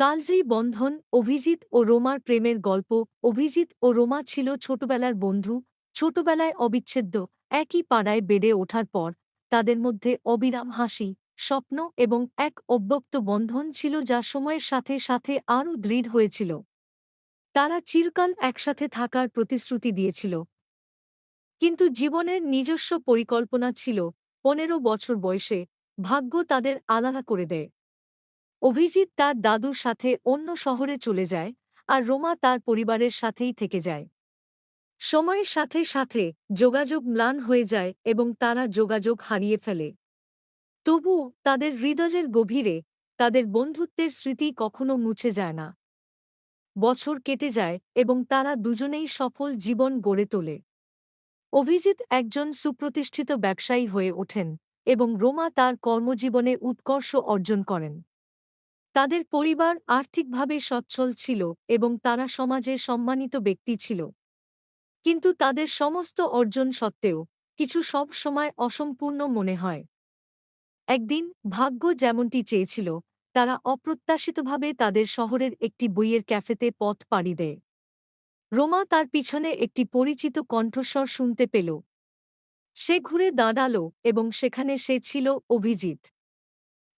কালজয়ী বন্ধন, অভিজিৎ ও রোমার প্রেমের গল্প। অভিজিৎ ও রোমা ছিল ছোটবেলার বন্ধু, ছোটবেলায় অবিচ্ছেদ্য, একই পাড়ায় বেড়ে ওঠার পর তাদের মধ্যে অবিরাম হাসি, স্বপ্ন এবং এক অব্যক্ত বন্ধন ছিল যা সময়ের সাথে সাথে আরও দৃঢ় হয়েছিল। তারা চিরকাল একসাথে থাকার প্রতিশ্রুতি দিয়েছিল। কিন্তু জীবনের নিজস্ব পরিকল্পনা ছিল, পনেরো বছর বয়সে ভাগ্য তাদের আলাদা করে দেয়। অভিজিৎ তার দাদুর সাথে অন্য শহরে চলে যায় আর রোমা তার পরিবারের সাথেই থেকে যায়। সময়ের সাথে সাথে যোগাযোগ ম্লান হয়ে যায় এবং তারা যোগাযোগ হারিয়ে ফেলে। তবু তাদের হৃদয়ের গভীরে তাদের বন্ধুত্বের স্মৃতি কখনো মুছে যায় না। বছর কেটে যায় এবং তারা দুজনেই সফল জীবন গড়ে তোলে। অভিজিৎ একজন সুপ্রতিষ্ঠিত ব্যবসায়ী হয়ে ওঠেন এবং রোমা তার কর্মজীবনে উৎকর্ষ অর্জন করেন। তাদের পরিবার আর্থিকভাবে সচ্ছল ছিল এবং তারা সমাজে সম্মানিত ব্যক্তি ছিল। কিন্তু তাদের সমস্ত অর্জন সত্ত্বেও কিছু সব সময় অসম্পূর্ণ মনে হয়। একদিন ভাগ্য যেমনটি চেয়েছিল, তারা অপ্রত্যাশিতভাবে তাদের শহরের একটি বইয়ের ক্যাফেতে পথ পাড়ি দেয়। রোমা তার পিছনে একটি পরিচিত কণ্ঠস্বর শুনতে পেল। সে ঘুরে দাঁড়াল এবং সেখানে সে ছিল অভিজিৎ।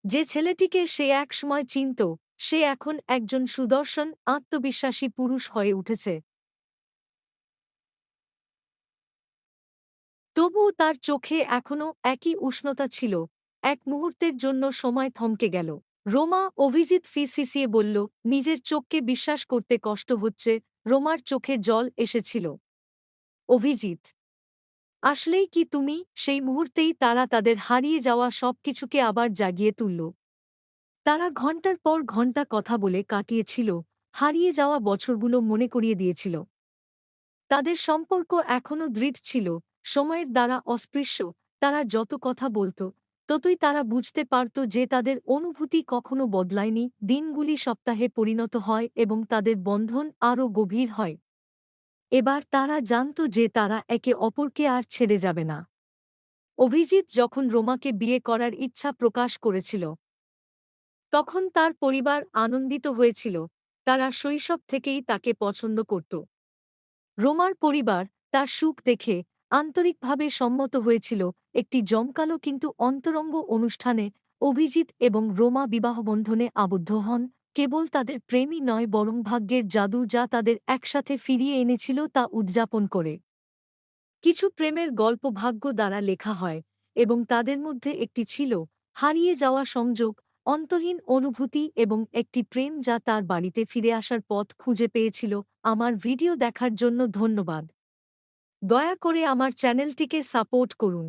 যে ছেলেটিকে সে একসময় চিনত, সে এখন একজন সুদর্শন, আত্মবিশ্বাসী পুরুষ হয়ে উঠেছে। তবুও তার চোখে এখনও একই উষ্ণতা ছিল। এক মুহূর্তের জন্য সময় থমকে গেল। রোমা অভিজিৎ ফিসফিসিয়ে বলল, নিজের চোখকে বিশ্বাস করতে কষ্ট হচ্ছে। রোমার চোখে জল এসেছিল। অভিজিৎ আসলেই কি তুমি সেই মুহূর্তেই তারা তাদের হারিয়ে যাওয়া সব কিছুকে আবার জাগিয়ে তুলল। তারা ঘণ্টার পর ঘণ্টা কথা বলে কাটিয়েছিল, হারিয়ে যাওয়া বছরগুলো মনে করিয়ে দিয়েছিল। তাদের সম্পর্ক এখনও দৃঢ় ছিল, সময়ের দ্বারা অস্পৃশ্য, তারা যত কথা বলত, ততই তারা বুঝতে পারত যে তাদের অনুভূতি কখনো বদলায়নি, দিনগুলি সপ্তাহে পরিণত হয় এবং তাদের বন্ধন আরও গভীর হয়। এবার তারা জানত যে তারা একে অপরকে আর ছেড়ে যাবে না। অভিজিৎ যখন রোমাকে বিয়ে করার ইচ্ছা প্রকাশ করেছিল, তখন তার পরিবার আনন্দিত হয়েছিল, তারা শৈশব থেকেই তাকে পছন্দ করত। রোমার পরিবার তার সুখ দেখে আন্তরিকভাবে সম্মত হয়েছিল, একটি জমকালো কিন্তু অন্তরঙ্গ অনুষ্ঠানে অভিজিৎ এবং রোমা বিবাহবন্ধনে আবদ্ধ হন কেবল তাদের প্রেমই নয় বরং ভাগ্যের জাদু যা তাদের একসাথে ফিরিয়ে এনেছিল তা উদযাপন করে। কিছু প্রেমের গল্প ভাগ্য দ্বারা লেখা হয় এবং তাদের মধ্যে একটি ছিল হারিয়ে যাওয়া সংযোগ, অন্তহীন অনুভূতি এবং একটি প্রেম যা তার বাড়িতে ফিরে আসার পথ খুঁজে পেয়েছিল। আমার ভিডিও দেখার জন্য ধন্যবাদ। দয়া করে আমার চ্যানেলটিকে সাপোর্ট করুন।